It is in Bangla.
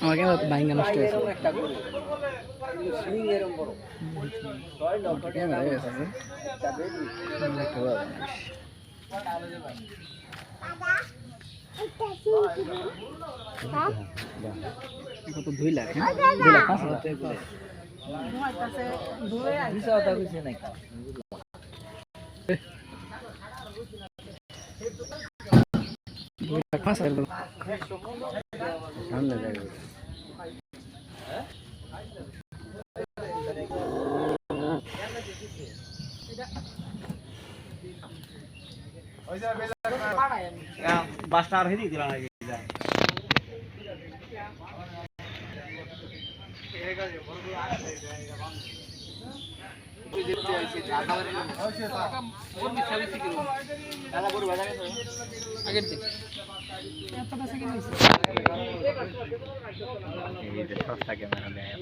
আমার কেন বাইঙ্গা নষ্ট হয়েছে। হয়ে কত দুই লাখ হ্যাঁ? দুই লাখ পাঁচ হাজার করে। দিশা কথা কইছে নাকি দুই লাখ পাঁচ হাজার করে। সামনে যাবে বাসটা আর হেদি দিলাম নাকি আগের দিন। সস্তা ক্যামেরা দেয়